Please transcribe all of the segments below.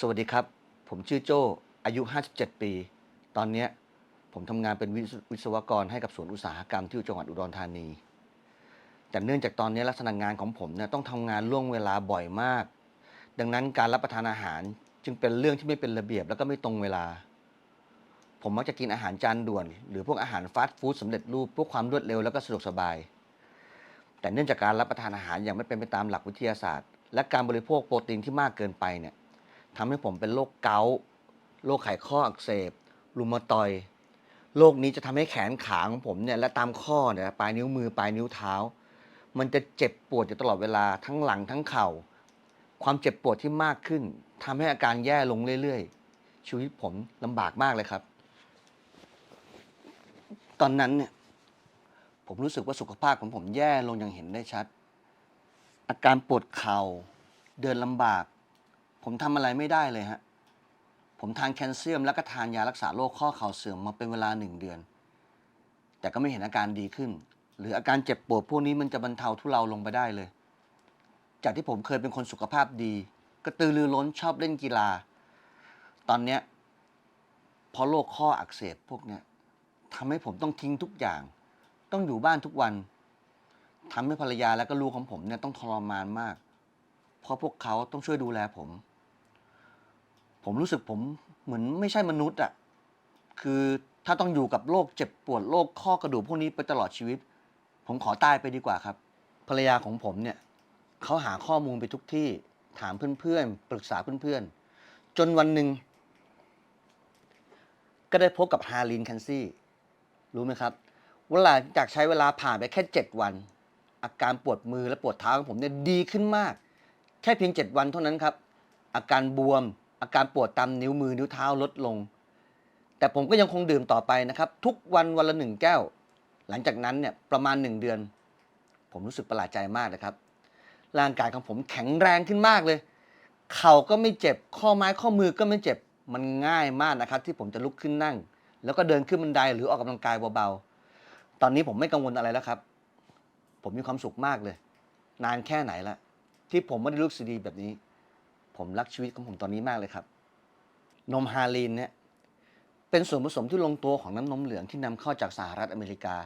สวัสดีครับ ผมชื่อโจ้อายุ 57 ปี ตอนนี้ผมทำงานเป็นวิศวิศวกรให้กับสวนอุตสาหกรรมที่จังหวัดอุดรธานี แต่เนื่องจากตอนนี้ลักษณะงานของผมเนี่ยต้องทำงานล่วงเวลาบ่อยมาก ดังนั้นการรับประทานอาหารจึงเป็นเรื่องที่ไม่เป็นระเบียบแล้วก็ไม่ตรงเวลา ผมมักจะกินอาหารจานด่วน หรือพวกอาหารฟาสต์ฟู้ดสำเร็จรูปเพื่อความรวดเร็วแล้วก็สะดวกสบาย แต่เนื่องจากการรับประทานอาหารอย่างไม่เป็นไปตามหลักวิทยาศาสตร์ และการบริโภคโปรตีนที่มากเกินไปเนี่ย ทำให้ผมเป็นโรคเกาต์โรคไขข้ออักเสบรูมาตอยโรคนี้จะทำให้แขนขาของผมเนี่ยและตามข้อเนี่ยปลายนิ้วมือปลายนิ้วเท้า มันจะเจ็บปวดอยู่ตลอดเวลาทั้งหลังทั้งเข่า ความเจ็บปวดที่มากขึ้นทำให้อาการแย่ลงเรื่อยๆ ชีวิตผมลำบากมากเลยครับ ตอนนั้นเนี่ยผมรู้สึกว่าสุขภาพของผมแย่ลงอย่างเห็นได้ชัด อาการปวดเข่าเดินลำบาก ผมทำอะไรไม่ได้เลยฮะ ผมทานแคลเซียมแล้วก็ทานยารักษาโรคข้อเข่าเสื่อมมาเป็นเวลาหนึ่งเดือน แต่ก็ไม่เห็นอาการดีขึ้น หรืออาการเจ็บปวดพวกนี้มันจะบรรเทาทุเลาลงไปได้เลย จากที่ผมเคยเป็นคนสุขภาพดีกระตือรือร้นชอบเล่นกีฬา ตอนเนี้ยพราะโรคข้ออักเสบพวกเนี้ยทำให้ผมต้องทิ้งทุกอย่าง ต้องอยู่บ้านทุกวันทำให้ภรรยาและก็ลูกของผมเนี่ยต้องทรมานมาก เพราะพวกเขาต้องช่วยดูแลผม ผมรู้สึกผมเหมือนไม่ใช่มนุษย์อะคือถ้าต้องอยู่กับโรคเจ็บปวดโรคข้อกระดูกพวกนี้ไปตลอดชีวิต ผมขอตายไปดีกว่าครับ ภรรยาของผมเนี่ยเขาหาข้อมูลไปทุกที่ถามเพื่อนๆ ปรึกษาเพื่อนๆ จนวันหนึ่ง ก็ได้พบกับฮารินแคนซี่ รู้ไหมครับ เว่าจากใช้เวลาผ่านไปแค่ 7 วัน อาการปวดมือและปวดเท้าของผมเนี่ยดีขึ้นมาก แค่เพียง 7 วันเท่านั้นครับ อาการบวม อาการปวดตามนิ้วมือนิ้วเท้าลดลง แต่ผมก็ยังคงดื่มต่อไปนะครับ ทุกวันวันละหนึ่งแก้ว หลังจากนั้นเนี่ยประมาณ 1 เดือน ผมรู้สึกประหลาดใจมากนะครับ ร่างกายของผมแข็งแรงขึ้นมากเลย เข่าก็ไม่เจ็บ ข้อไม้ข้อมือก็ไม่เจ็บ มันง่ายมากนะครับ ที่ผมจะลุกขึ้นนั่ง แล้วก็เดินขึ้นบันไดหรือออกกำลังกายเบาๆ ตอนนี้ผมไม่กังวลอะไรแล้วครับ ผมมีความสุขมากเลย นานแค่ไหนละที่ผมไม่ได้รู้สึกดีแบบนี้ ผมรักชีวิตของผมตอนนี้มากเลยครับ นมฮาลีนเนี่ยเป็นส่วนผสมที่ลงตัวของน้ำนมเหลืองที่นำเข้าจากสหรัฐอเมริกา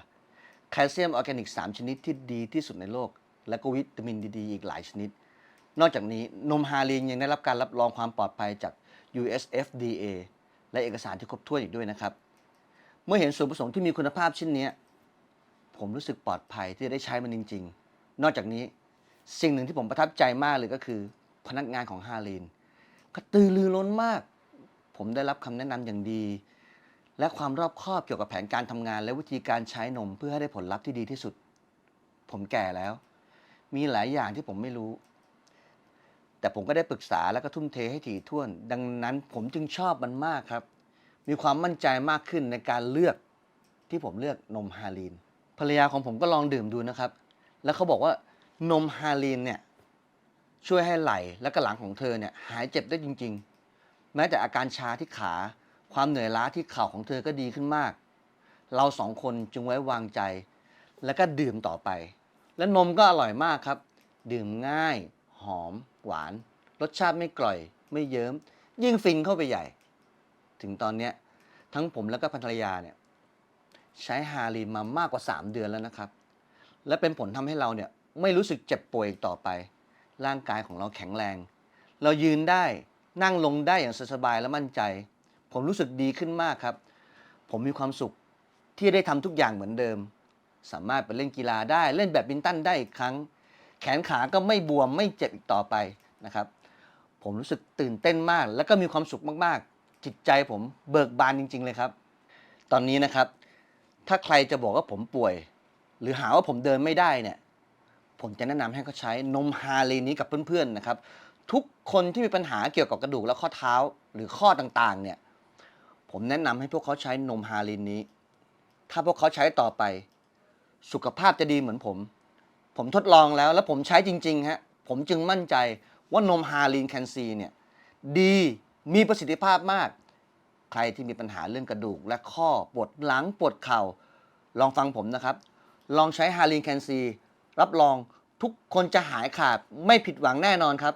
แคลเซียมออร์แกนิก 3 ชนิดที่ดีที่สุดในโลก และก็วิตามินดีอีกหลายชนิด นอกจากนี้นมฮาลีนยังได้รับการรับรองความปลอดภัยจาก USFDA และเอกสารที่ครบถ้วนอีกด้วยนะครับ เมื่อเห็นส่วนผสมที่มีคุณภาพเช่นนี้ผมรู้สึกปลอดภัยที่จะได้ใช้มันจริง ๆ นอกจากนี้สิ่งหนึ่งที่ผมประทับใจมากเลยก็คือ พนักงานของฮาลีนกระตือรือร้นมาก ผมได้รับคำแนะนำอย่างดี และความรอบคอบเกี่ยวกับแผนการทำงานและวิธีการใช้นมเพื่อให้ได้ผลลัพธ์ที่ดีที่สุด ผมแก่แล้ว มีหลายอย่างที่ผมไม่รู้ แต่ผมก็ได้ปรึกษาและก็ทุ่มเทให้ถี่ถ้วน ดังนั้นผมจึงชอบมันมากครับ มีความมั่นใจมากขึ้นในการเลือกที่ผมเลือกนมฮาลีนภรรยาของผมก็ลองดื่มดูนะครับ แล้วเขาบอกว่านมฮาลีนเนี่ย ช่วยให้ไหล่และกระหลังของเธอเนี่ยหายเจ็บได้จริง ๆ แม้แต่อาการชาที่ขา ความเหนื่อยล้าที่เข่าของเธอก็ดีขึ้นมาก เราสองคนจึงไว้วางใจ แล้วก็ดื่มต่อไป และนมก็อร่อยมากครับ ดื่มง่าย หอม หวาน รสชาติไม่กร่อย ไม่เยิ้ม ยิ่งฟินเข้าไปใหญ่ ถึงตอนเนี้ยทั้งผมแล้วก็ภรรยาเนี่ยใช้ฮาลีมามากกว่า 3 เดือนแล้วนะครับ และเป็นผลทำให้เราเนี่ยไม่รู้สึกเจ็บป่วยอีกต่อไป ร่างกายของเราแข็งแรง เรายืนได้นั่งลงได้อย่างสบายและมั่นใจ ผมรู้สึกดีขึ้นมากครับ ผมมีความสุขที่ได้ทำทุกอย่างเหมือนเดิม สามารถไปเล่นกีฬาได้เล่นแบดมินตันได้อีกครั้ง แขนขาก็ไม่บวมไม่เจ็บอีกต่อไปนะครับ ผมรู้สึกตื่นเต้นมาก แล้วก็มีความสุขมากๆ จิตใจผมเบิกบานจริง ๆ เลยครับ ตอนนี้นะครับ ถ้าใครจะบอกว่าผมป่วย หรือหาว่าผมเดินไม่ได้เนี่ย ผมจะแนะนำให้เขาใช้นมฮาลีนี้กับเพื่อนๆนะครับ ทุกคนที่มีปัญหาเกี่ยวกับกระดูกและข้อเท้าหรือข้อต่างๆ เนี่ย ผมแนะนำให้พวกเขาใช้นมฮาลีนนี้ ถ้าพวกเขาใช้ต่อไป สุขภาพจะดีเหมือนผม ผมทดลองแล้วแล้วผมใช้จริงๆฮะผมจึงมั่นใจว่านมฮาลีนแคนซีเนี่ยดีมีประสิทธิภาพมาก ใครที่มีปัญหาเรื่องกระดูกและข้อปวดหลังปวดเข่า ลองฟังผมนะครับ ลองใช้ฮาลีนแคนซี รับรองทุกคนจะหายขาดไม่ผิดหวังแน่นอนครับ